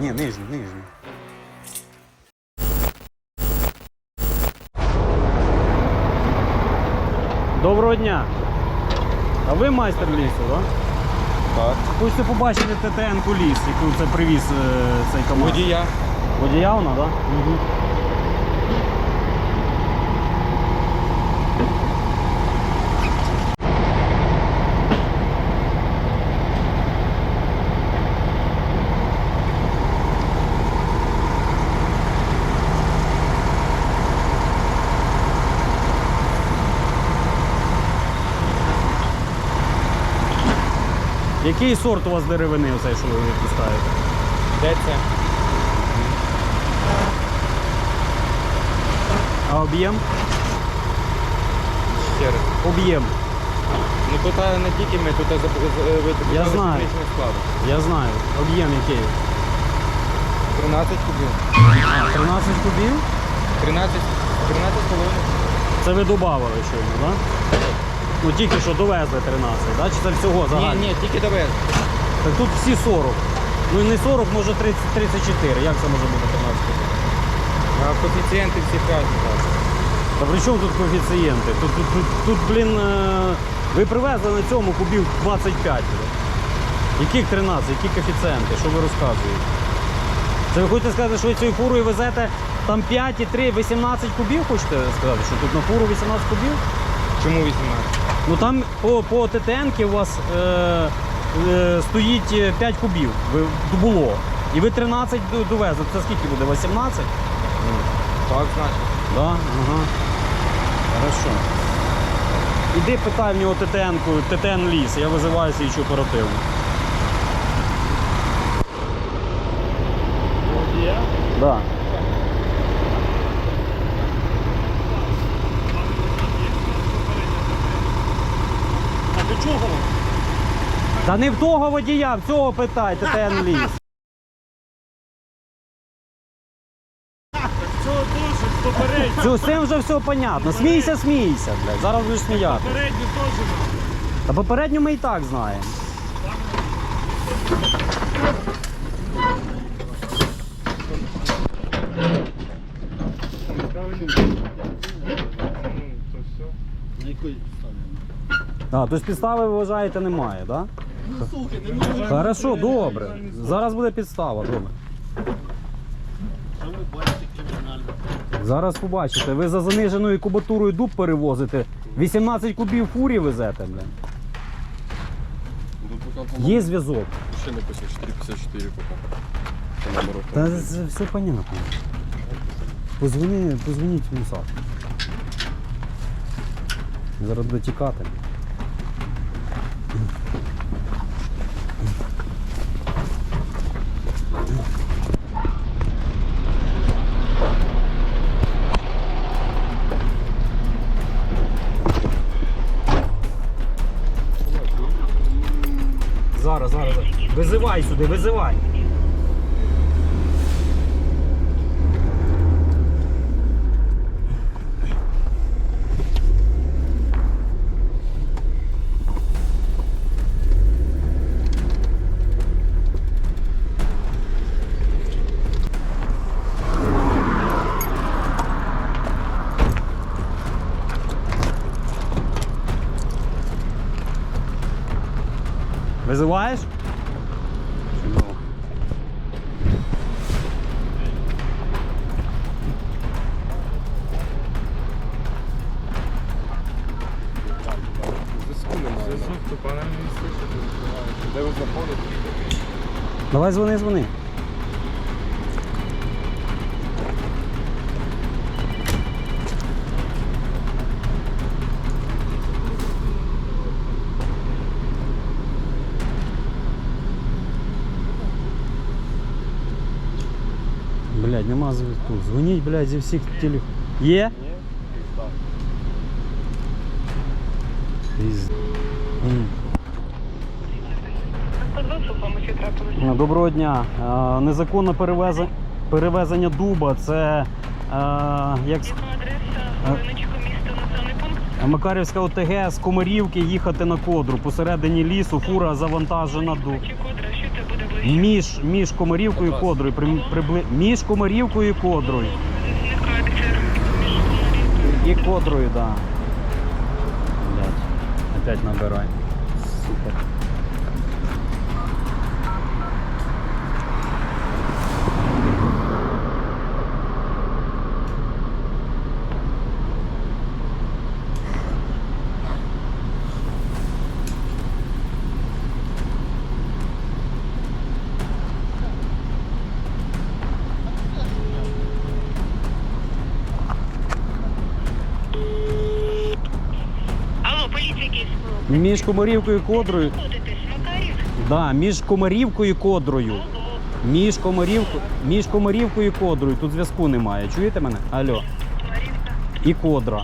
Ні, нижню, нижню. Доброго дня. А ви майстер лісу, так? Так. Хочете побачити ТТН-ку ліс, яку це привіз е, цей команд. Водія. Водія вона, так? Угу. Який сорт у вас деревини оцей, що ви відпускаєте? Де це? А об'єм? Ще раз. Об'єм. Ну тут а, не тільки ми, тут а, за- за- ви Я знаю. Я знаю. Об'єм який? 13 кубів. 13 кубів? 13, 13 з половиною. Це ви додавали щойно, так? Ну тільки що довезли 13, да? чи це всього Ні, загально? ні, тільки довез. Так тут всі 40. Ну і не 40, може 30, 34. Як це може бути 13 кубів? А коефіцієнти всі разні. так. Та при чому тут коефіцієнти? Тут, тут, тут, тут блін, е, ви привезли на цьому кубів 25. Яких 13? Які коефіцієнти? Що ви розказуєте? Це ви хочете сказати, що ви цією фурою везете там 5 і 3, 18 кубів, хочете сказати, що тут на фуру 18 кубів? Чому 18? Ну там по, по ТТН у вас е, е, стоїть е, 5 кубів ви, було. І ви 13 довезли. Це скільки буде? 18? Так, значить. Да? Ага. Хорошо. Іди питай в нього ТТН-ку, ТТН ліс, я визиваю слідчу оперативну. Да. А до чого? Та не в того водія, в цього питай, ТТН ліс. Цього теж попередньо. Цю, з цим вже все понятно. Смійся, смійся, блядь. Зараз будеш сміяти. Попередньо теж. Та попередньо ми і так знаємо. А, тобто підстави ви вважаєте немає, так? Да? Хорошо, добре. Зараз буде підстава, добре. Зараз побачите, ви за заниженою кубатурою дуб перевозите, 18 кубів фурі везете, блін. Є зв'язок. Ще написано 454 поки. По номеру. Та це все понятно. Позвони, позвоніть в МСА. Зараз буде тікати. Зараз, зараз. Визивай сюди, визивай. Давай дзвони, дзвони. Блядь, нема зв'язку. Дзвоніть, блядь, зі всіх телефонів. Є? Доброго дня. Е, Незаконне перевезення, перевезення дуба. Це е, як адреса? Місто, населений пункт? Макарівська ОТГ з Комарівки їхати на кодру. Посередині лісу фура завантажена ду. Чи кодра, що це буде Між, між Комарівкою і Кодрою. При, прибли... Між Комарівкою і Кодрою. І Кодрою, да. Блять. Опять набирай. Супер. Алло, поліція Київського. Між Комарівкою і Кодрою. Да, між Комарівкою і Кодрою. Між Комарівкою, між Комарівкою і Кодрою. Тут зв'язку немає. Чуєте мене? Алло. І Кодра.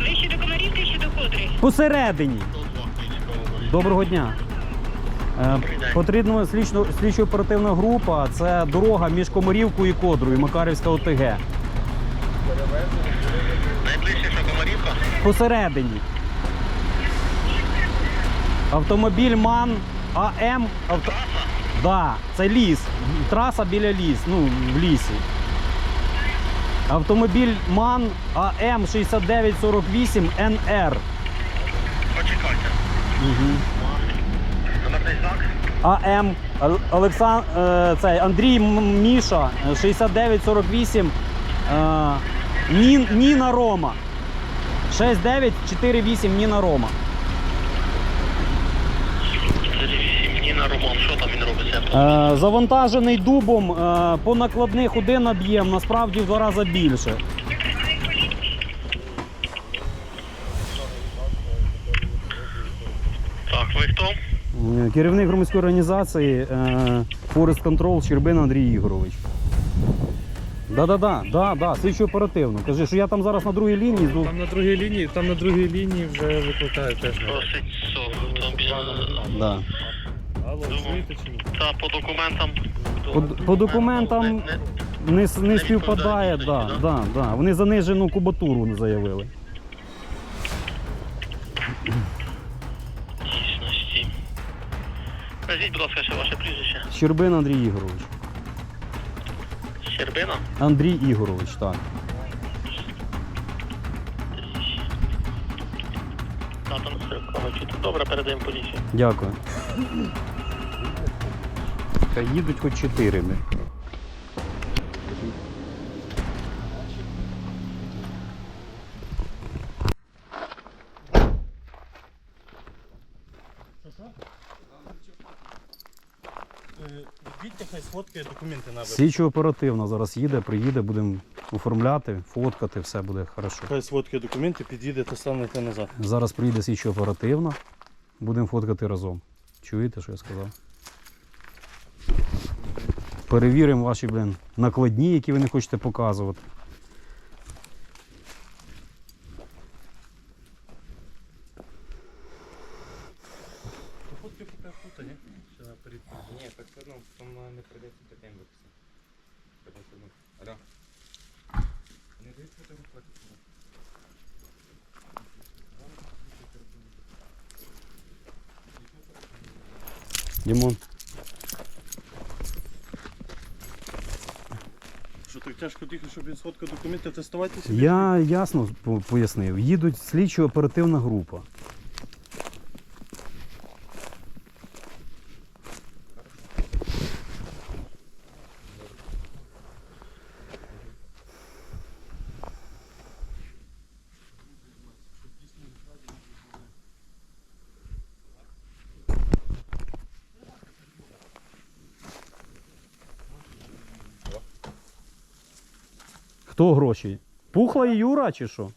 Ви ще до Комарівки, чи до Кодри? Посередині. Доброго дня. Е, потрібна слідчо-оперативна група. Це дорога між Комарівкою і Кодрою, Макарівська ОТГ. Найближче, що Комарівка? Посередині. Автомобіль МАН АМ. Авто... Да, це ліс. Траса біля ліс, ну, в лісі. Автомобіль МАН АМ 6948 НР. Почекайте. Угу. Номерний знак? АМ Олексан... е, цей, Андрій Міша е, 6948 е, Ніна Рома. 6948 Ніна Рома. Ніна Роман, що там він робить? Е, завантажений дубом е, по накладних один об'єм, насправді в два рази більше. Так, ви хто? Е, Керівник громадської організації е, Forest Control Щербин Андрій Ігорович. Да-да-да, да, да, слідчо оперативно. Кажи, що я там зараз на другій лінії. Там на другій лінії, там на другій лінії вже викликають теж. Просить сок. Там, Да. Алло, чи ні? та по документам. По, по документам Не- не- не, не співпадає, да, да, да. Вони занижену кубатуру заявили. Дійсності. Скажіть, будь ласка, ще ваше прізвище. Щербин Андрій Ігорович. Щербина? Андрій Ігорович, так. Дата на Сирковичу. Добре, передаємо поліцію. Дякую. Та їдуть хоч чотири. ми. Хай сфоткає документи набере. Слідчо оперативно зараз їде, приїде, будемо оформляти, фоткати, все буде хорошо. Хай сфоткає документи, під'їде та станете назад. Зараз приїде слідчо оперативно, будемо фоткати разом. Чуєте, що я сказав? Перевіримо ваші, блін, накладні, які ви не хочете показувати. Ні? Так ну, там не прийдеться таким виписати. Алло. Не фотографувати. Дімон. Що тяжко тільки, щоб він сфоткав документи, тестуватися? Я ясно по- пояснив. Їдуть слідчо оперативна група. Хто гроші? Пухла і Юра чи що?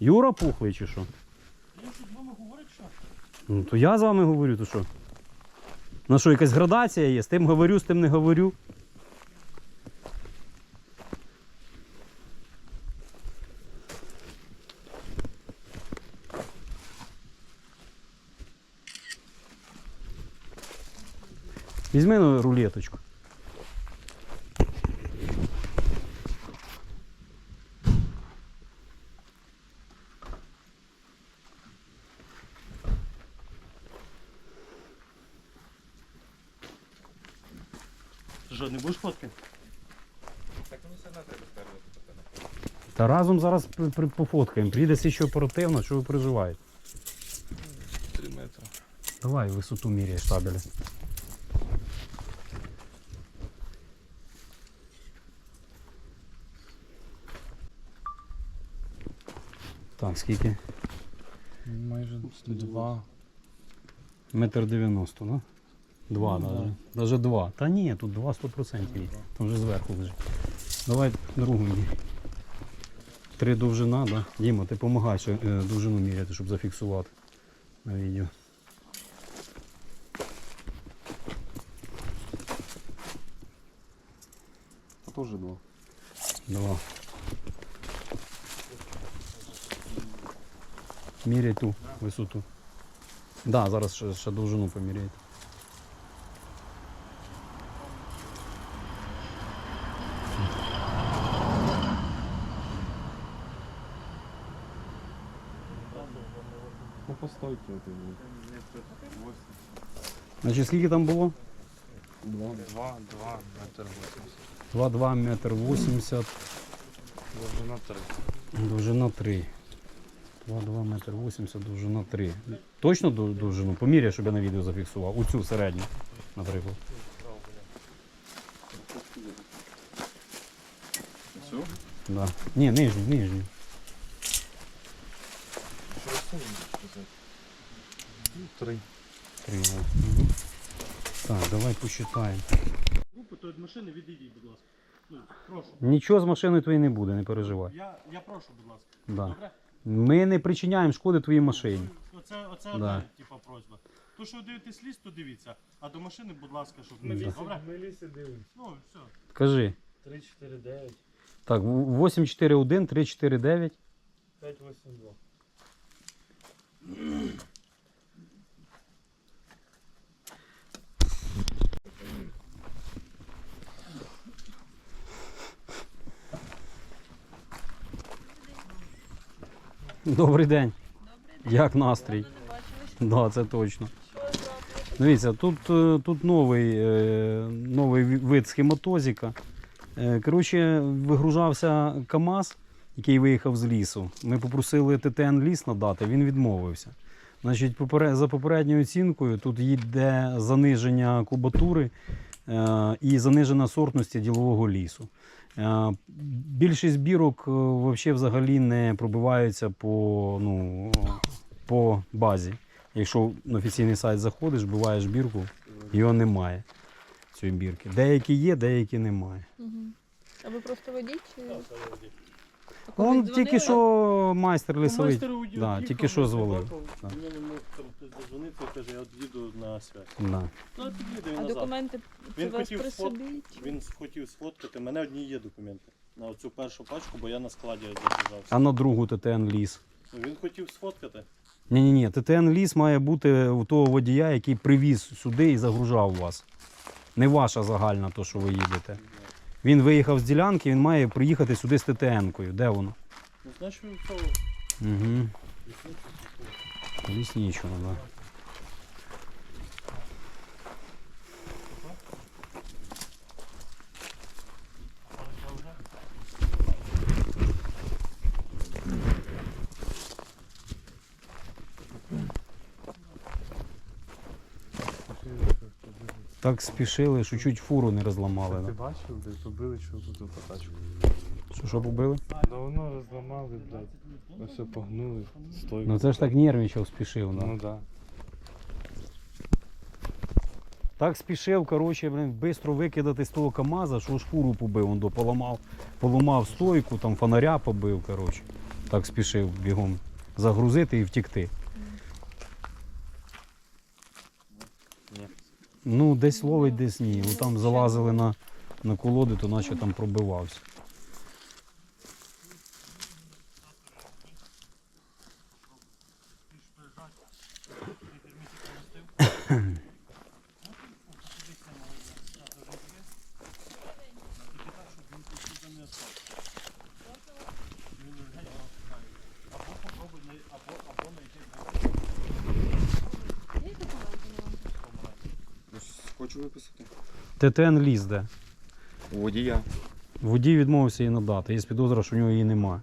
Юра пухлий чи що? Ну, то я з вами говорю, то що? На що, якась градація є? З тим говорю, з тим не говорю. Візьми ну, рулеточку. Що, не будеш фотки? Так мені все одно треба ствердити пацани. Та разом зараз при- при- пофоткаємо. Приїде слідчо оперативно, що ви переживаєте? 3 метра. Давай висоту міряй штабеля. Так, скільки? Майже 2. Метр дев'яносто, да? Два, навіть. Даже два. Та ні, тут два сто процентів. є. Там вже зверху лежить. Давай другу міряй. Три довжина, да? Діма, ти допомагай е, довжину міряти, щоб зафіксувати на відео. А тоже 2. Два. Міряй ту висоту. Да, зараз ще, ще довжину поміряйте. Это будет. Значить, скільки там було? 2. 2, 2, метр 80. 2,2 метр 80, Довжина 3. довжина 3. 2,2 метр 80, довжина 3. Точно ду- довжину? Поміряй, щоб я на відео зафіксував. У цю середню, наприклад. Все? Да. Ні, нижню, нижню. Три. Три, да. Мгм. Так, давай посчитаємо. Групи, то від машини відійдіть, будь ласка. Ну, прошу. Нічого з машиною твоєю не буде, не переживай. Я, я прошу, будь ласка. Да. Добре? Ми не причиняємо шкоди твоїй машині. Оце, оце Да. одна, типа, просьба. То, що ви дивитесь ліс, то дивіться. А до машини, будь ласка, щоб не Да. Добре? Ми ліси дивимося. Ну, все. Кажи. 3, 4, 9, Так, 841 349. 5, 8, 2. Добрий день. Як настрій? Да, це точно. Дивіться, тут, е, тут новий, е, новий вид схематозіка. Е, Коротше, вигружався КАМАЗ, який виїхав з лісу. Ми попросили ТТН ліс надати, він відмовився. Значить, за попередньою оцінкою тут йде заниження кубатури і занижена сортності ділового лісу. Е, Більшість бірок е, вообще взагалі не пробиваються по, ну, по базі. Якщо на офіційний сайт заходиш, буваєш бірку, його немає. Цієї бірки. Деякі є, деякі немає. Угу. А ви просто водіть? Чи... Он тільки що майстер лісовий. майстер удів- да, їхав, тільки що звалив. Да. Мені не мог там хтось дозвонитися, каже, я от їду на связь. Да. Ну, а під'їде він А назад. документи це Він у вас хотів при собі? чи- Він хотів сфоткати, в мене одні є документи. На оцю першу пачку, бо я на складі задержався. А на другу ТТН ліс. Ну, Він хотів сфоткати. Ні, ні, ні, ТТН ліс має бути у того водія, який привіз сюди і загружав вас. Не ваша загальна, то, що ви їдете. Він виїхав з ділянки, він має приїхати сюди з ТТН-кою. Де воно? Ну, значить, він Угу. Лісничого, так. Да. Так спішили, що чуть фуру не розламали. Ти Да? бачив, де побили тут тачку? Що, що побили? Давно розламали, блядь. Ну все погнули. Стойку. Ну це ж так нервничав, спішив. Да. Ну да. Так спішив, коротше, блин, швидко викидати з того КАМАЗа, що ж фуру побив, он до поламав, поламав стойку, там фонаря побив, коротше. Так спішив бігом загрузити і втікти. Ні. Ну, десь ловить, десь ні. Ну, там залазили на, на колоди, то наче там пробивався. Хочу виписати. ТТН ліс де. У водія. Водій відмовився її надати. Є підозра, що в нього її немає.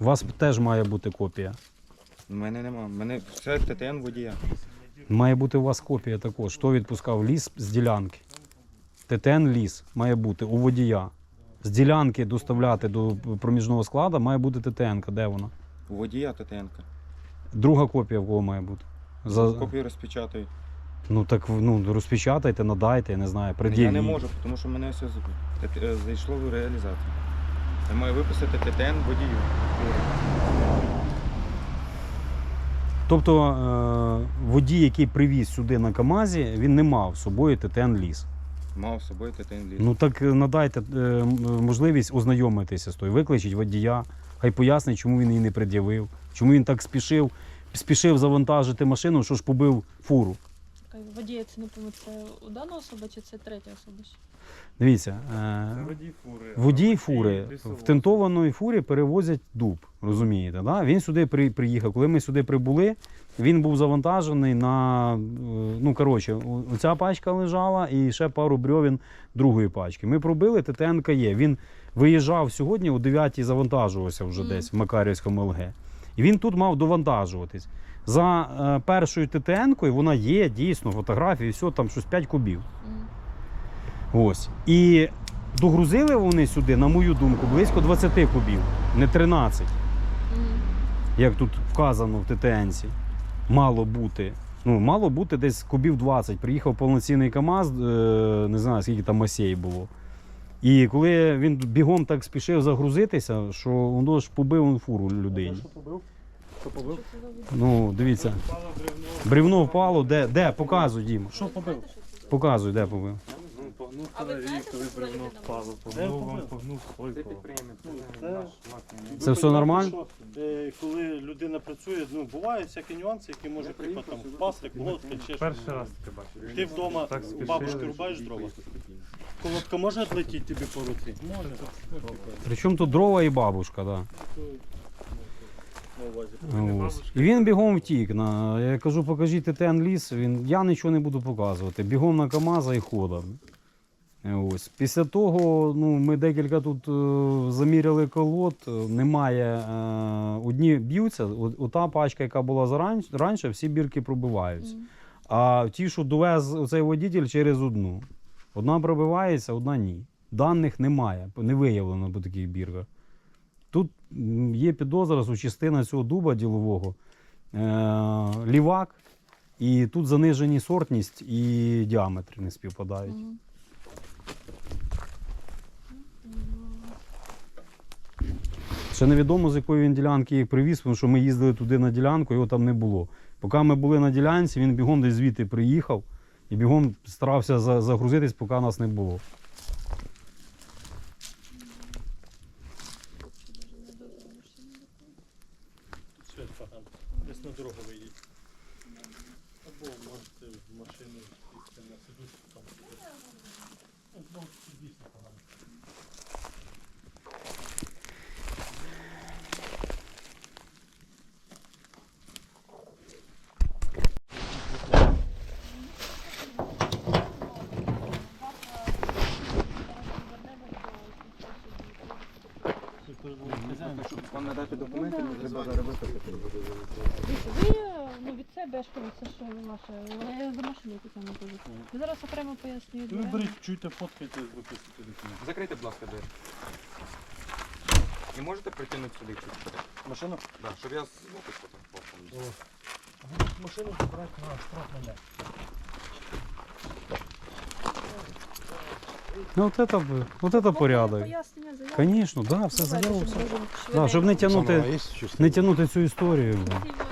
У вас теж має бути копія. У мене нема. У мене все ТТН водія. Має бути у вас копія також. Хто відпускав ліс з ділянки? ТТН ліс має бути у водія. З ділянки доставляти до проміжного складу має бути ТТН. Де вона? У водія ТТН. Друга копія в кого має бути? За... Копію розпечатають. Ну так ну, розпечатайте, надайте, я не знаю, Я не можу, тому що мене все з- е, зайшло в реалізацію. Я маю виписати ТТН водію. Тобто е- водій, який привіз сюди на КАМАЗі, він не мав з собою ТТН ліс. Мав з собою ТТН ліс. Ну так е, надайте е, м- можливість ознайомитися з тою. Викличіть водія, хай пояснить, чому він її не пред'явив, чому він так спішив, спішив завантажити машину, що ж побив фуру. Водія це не пам'ятаю, це удана особа чи це третя особа? ще? Дивіться, е, Водій фури. водій фури в тентованої фурі перевозять дуб, розумієте? Да? Він сюди при, приїхав. Коли ми сюди прибули, він був завантажений на. е, Ну, коротше, о- оця пачка лежала і ще пару брьовін другої пачки. Ми пробили, ТТНК є. Він виїжджав сьогодні о 9 завантажувався вже Мгм. десь в Макарівському ЛГ. І він тут мав довантажуватись. За е, першою ТТНкою вона є, дійсно, фотографії, все, там щось 5 кубів. Мгм. Ось. І догрузили вони сюди, на мою думку, близько 20 кубів, не 13, Мгм. як тут вказано в ТТНці. Мало бути. Ну, мало бути десь кубів 20. Приїхав повноцінний КАМАЗ, е, не знаю, скільки там осей було. І коли він бігом так спішив загрузитися, що воно ж побив фуру людині. Що побив? Ну, дивіться. Бревно впало, де? Де? Показуй, Діма. Що побив? Показуй, де побив. Ну, погнув А ви фонарі, знаєте, коли бревно впало. Погнув, побив? погнув Це все нормально? Що, е, коли людина працює, ну бувають всякі нюанси, які може типу, там впасти, колодка чи щось. Перший раз таке бачив. Ти вдома Так у спішили, бабушки рубаєш дрова? Колодка може відлетіти тобі по руці? Може. Причому тут дрова і бабушка, так. Да. Ось. І він бігом втік. На, я кажу, покажіть ТТН ліс. Він, я нічого не буду показувати. Бігом на КАМАЗа і ходом. Ось. Після того ну, ми декілька тут е, заміряли колод. е, Немає. Е, одні б'ються, о- ота пачка, яка була заран- раніше, всі бірки пробиваються. Мгм. А ті, що довез оцей водитель через одну. Одна пробивається, одна ні. Даних немає, не виявлено по таких бірках. Тут є підозра, що частина цього дуба ділового е- лівак, і тут занижені сортність і діаметри не співпадають. Мгм. Ще невідомо, з якої він ділянки їх привіз, тому що ми їздили туди на ділянку, його там не було. Поки ми були на ділянці, він бігом десь звідти приїхав і бігом старався загрузитись, поки нас не було. Погано. Десь на дорогу виїдь. Або можете в машину сісти на сидушку там. Ну, дійсно погано. Вам документи, не треба зараз виписати. Ви ну, від себе ж це що ваше. Я за машину там не кажу. Ви зараз окремо пояснюю. Ви беріть, чуйте, фоткайте, виписуйте документи. Закрийте, будь ласка, двері. І можете притягнути сюди чуть-чуть? Машину? Да, щоб я звуки фотографував. Машину забрати на штраф мене. Ну, от это, б- от це порядок. Пояснення, заяви. Звісно, да, все Давайте, заяву. щоб можемо Да, щоб не швиденько. тягнути, не тягнути цю історію. Сіра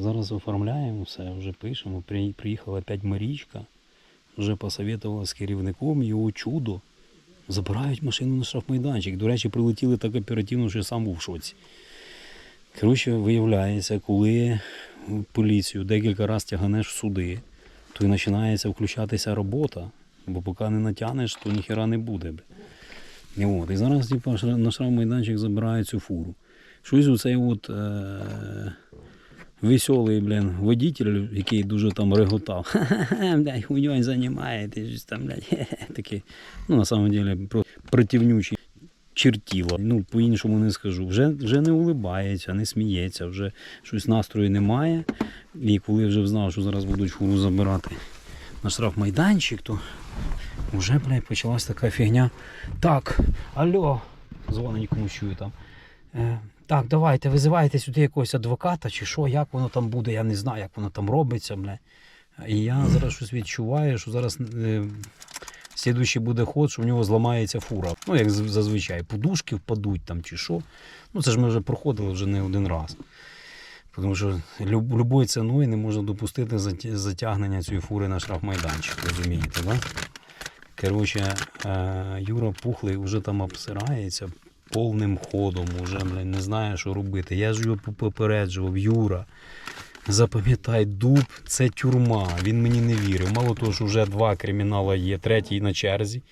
зараз оформляємо все, вже пишемо. Приїхала опять Марічка. Вже посоветувала з керівником його чудо. Забирають машину на штрафмайданчик. До речі, прилетіли так оперативно, що сам був в шоці. Коротше, виявляється, коли поліцію декілька разів тяганеш в суди, то і починається включатися робота. Бо поки не натягнеш, то ніхіра не буде. І, от, і зараз типу, на штрафмайданчик забирають цю фуру. Щось оцей от е- веселий, блін, водитель, який дуже там реготав. Ха-ха-ха, блядь, хуйньою займаєтесь, там, блядь, хе-хе, такий. Ну, на самом деле, про- противнючий чертіло. Ну, по-іншому не скажу. Вже, вже не улибається, не сміється, вже щось настрою немає. І коли вже знав, що зараз будуть фуру забирати на штрафмайданчик, то вже, блядь, почалась така фігня. Так, алло, дзвонить комусь чую там. Так, давайте, визивайте сюди якогось адвоката чи що, як воно там буде, я не знаю, як воно там робиться, бля. І я зараз щось відчуваю, що зараз е, слідуючий буде ход, що в нього зламається фура. Ну, як зазвичай, подушки впадуть там чи що. Ну, це ж ми вже проходили вже не один раз. Тому що люб, любою ціною не можна допустити затягнення цієї фури на штрафмайданчик, розумієте, да? Коротше, е, Юра Пухлий вже там обсирається повним ходом, уже блядь, не знає, що робити. Я ж його попереджував, Юра. Запам'ятай, дуб це тюрма. Він мені не вірив. Мало того, що вже два кримінала є, третій на черзі.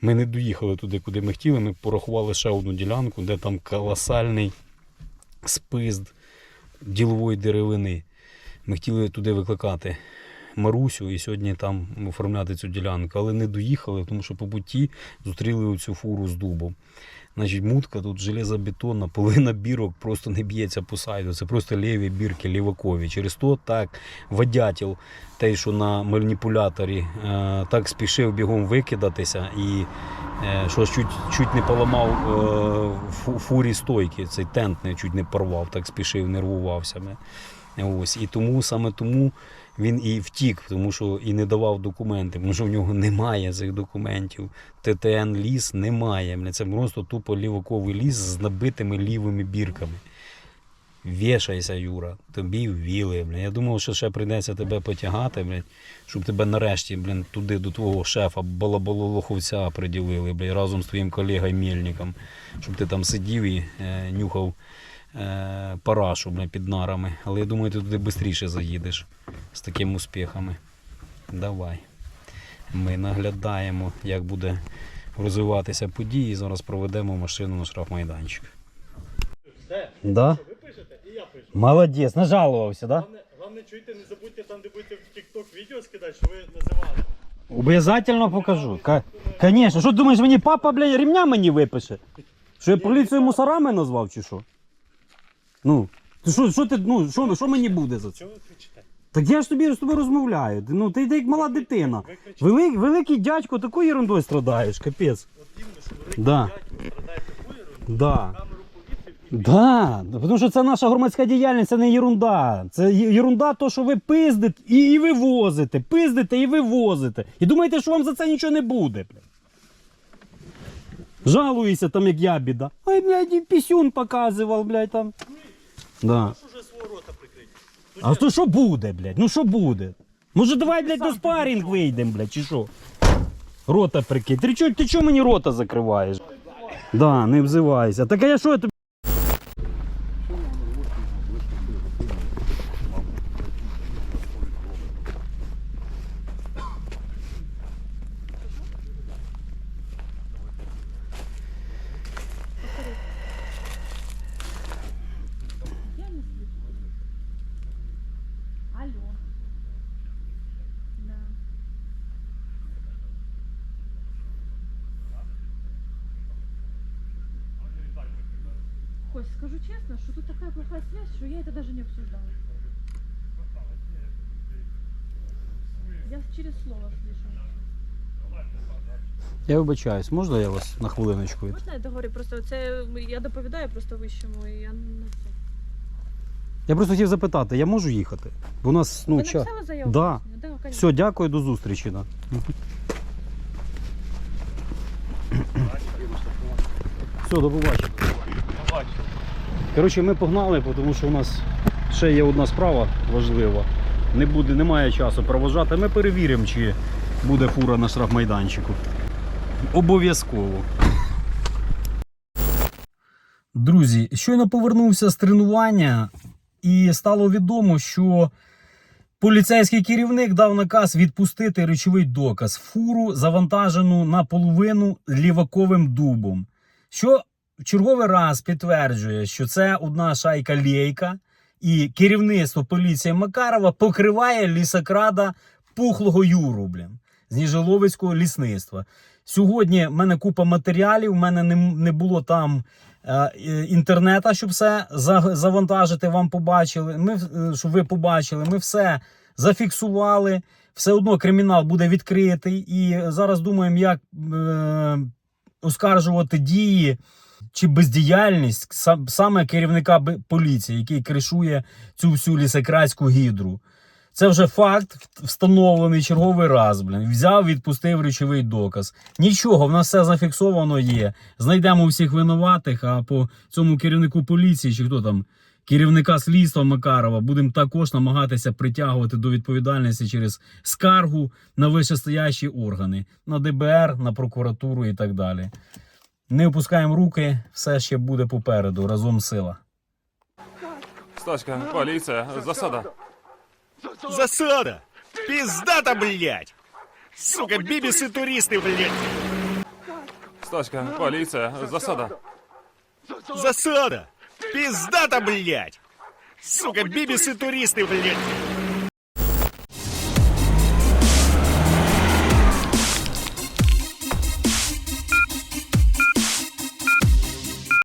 Ми не доїхали туди, куди ми хотіли. Ми порахували ще одну ділянку, де там колосальний спизд ділової деревини. Ми хотіли туди викликати Марусю і сьогодні там оформляти цю ділянку, але не доїхали, тому що по путі зустріли оцю фуру з дубом. Значить, мутка тут железобетонна, половина бірок просто не б'ється по сайду. Це просто ліві бірки лівакові. Через то так водятел, той, що на маніпуляторі, е, так спішив бігом викидатися і е, що чуть, чуть не поламав е, фурі стойки. Цей тент не чуть не порвав, так спішив, нервувався. Ось. І тому саме тому він і втік, тому що і не давав документи, тому що в нього немає цих документів. ТТН ліс немає. Це просто тупо лівоковий ліс з набитими лівими бірками. Вішайся, Юра, тобі ввіли. Я думав, що ще прийдеться тебе потягати, блядь, щоб тебе нарешті блін, туди до твого шефа балабололоховця приділили бля, разом з твоїм колегою Мельником, щоб ти там сидів і е, нюхав парашу бля, під нарами. Але я думаю, ти туди швидше заїдеш з такими успіхами. Давай. Ми наглядаємо, як буде розвиватися події. Зараз проведемо машину на штрафмайданчик. Да? ви пишете, і я пишу. Молодець, нажалувався, да? Головне, головне чуйте, не забудьте там, де будете в TikTok відео скидати, що ви називали. Обов'язательно покажу. Ка- Конечно. Що думаєш, мені папа, блядь, ремня мені випише? Що я поліцію мусорами назвав чи що? Ну, ти що, що ти, ну, що, що мені буде за це? Чого ви кричите? Так я ж тобі з тобою розмовляю. Ну, ти, ти як мала дитина. Ви кричите. Великий дядько такою ерундою страдаєш, капець. От що великий Да. дядько страдає такою ерундою, Да. камеру тому що це наша громадська діяльність, це не ерунда. Це є- ерунда, то, що ви пиздите і, і вивозите, пиздите і вивозите. І думаєте, що вам за це нічого не буде. Жалуєшся там, як я біда. Ой, блядь, і пісюн показував, блядь, там. Да. Що уже свого рота прикрити? А то що буде, блядь? Ну що буде? Може давай, блядь, на спарінг вийдемо, блядь, чи що? Рота прикинь. Ти чого ти мені рота закриваєш? Да, не взивайся. Так а я що я тобі? Я не слышу. Алло. Да. Скажу честно, что тут такая плохая связь, что я это даже не обсуждала. Я через слово слышу. Я вибачаюсь, можна я вас на хвилиночку? Можна я договорю? Просто це я доповідаю просто вищому, і я не це. Я просто хотів запитати, я можу їхати? Бо у нас ну Ви час. написали заяву? Да. пояснення? Да, конечно. Все, дякую, до зустрічі. Да. Все, до побачення. Коротше, ми погнали, тому що у нас ще є одна справа важлива. Не буде, немає часу провожати. Ми перевіримо, чи буде фура на штрафмайданчику. Обов'язково. Друзі, щойно повернувся з тренування, і стало відомо, що поліцейський керівник дав наказ відпустити речовий доказ фуру, завантажену наполовину ліваковим дубом. Що черговий раз підтверджує, що це одна шайка лейка, і керівництво поліції Макарова покриває лісокрада пухлого Юру, блін, з Ніжеловицького лісництва. Сьогодні в мене купа матеріалів, в мене не, не було там е, інтернета, щоб все завантажити, вам побачили. Ми, е, щоб ви побачили, ми все зафіксували. Все одно кримінал буде відкритий. І зараз думаємо, як е, оскаржувати дії чи бездіяльність саме керівника поліції, який кришує цю всю лісократську гідру. Це вже факт встановлений черговий раз. Блін. Взяв, відпустив речовий доказ. Нічого, в нас все зафіксовано є. Знайдемо всіх винуватих, а по цьому керівнику поліції, чи хто там, керівника слідства Макарова, будемо також намагатися притягувати до відповідальності через скаргу на вищестоящі органи, на ДБР, на прокуратуру і так далі. Не опускаємо руки, все ще буде попереду. Разом сила. Стаська, поліція, засада. Засада! Пиздата, блядь! Сука, бибисы туристы, блядь! Стаська, поліція, засада. Засада! Пиздата, блядь! Сука, бибисы туристы, блядь!